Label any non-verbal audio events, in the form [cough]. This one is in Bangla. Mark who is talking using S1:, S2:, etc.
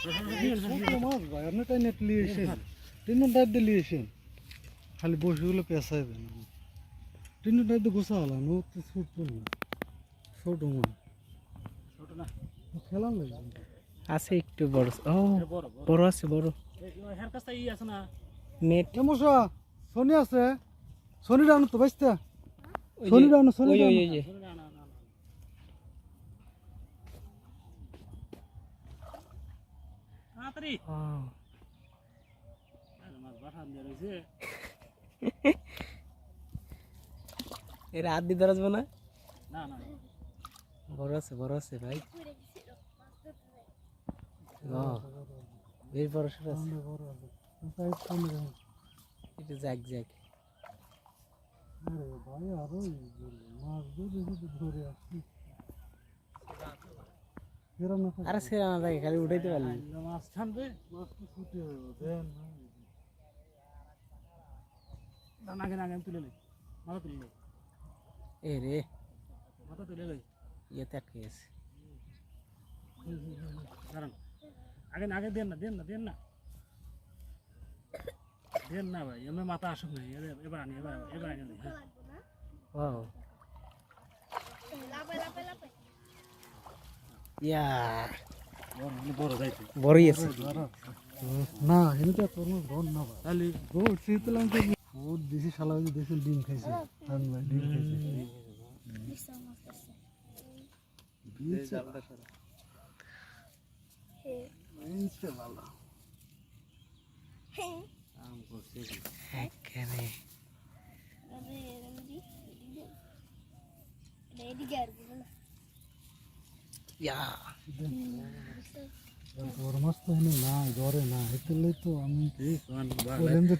S1: ছোট মাছ ভাই আপনি তাই নেট নিয়ে এসেন খালি বসেগুলো পেঁচাই দেন তিন টাইপ দিয়ে গোসা হলাম ও তো ছোট না ছোট মাছ
S2: ছোট না
S1: খেলাম
S3: আছে একটু বড় ও
S2: বড়
S3: আছে বড়।
S2: হের কাছে ই আছে না
S3: নেট
S1: এ মশা শনি আছে? শনি ডানো তো বাইসতে। শনি
S3: ওই ওই
S1: ডানো
S3: ওই যে
S2: না না না না তাড়াতাড়ি। [laughs]
S3: এর হাত দিয়ে ধরা যাবে না?
S2: না না।
S3: বড় আছে বড় আছে ভাই। বেশ বড় সড় আছে এটা জ্যাক জ্যাক
S1: আরে ভাই আরও মাছ ধরে ধরে আসি এরম না
S3: আরে সে আমার লাগে খালি উঠাইতে পারলি।
S2: আইলো মাছ টানবে
S1: মাছ তো ছুটে হবে দেন না
S2: দানা আগে আগে তুলে লই মাথা তুলে লই
S3: এ রে।
S2: মাথা তুলে লই
S3: ইয়েতে আটকে গেছে।
S2: দাঁড়ান। আগে আগে দেন না দেন না দেন না। দেন না ভাই এমনি মাথা আসুক না এবার এবার আনি এবার এবার আনি। হ্যাঁ
S3: ও ইয়া
S2: বড় মানে
S3: বড়ই আছে
S1: না এমনিতে তোর মাছ ধর না ভাই
S2: তাহলে
S1: শীতলাম তো ও দেশি শালা ডিম খাইছে ডিম খাইছে ইনস্টা ভালো
S3: এখানে ইয়া
S1: তোর মাছ তো না জ্বরে না এতে তো আমি বললাম যে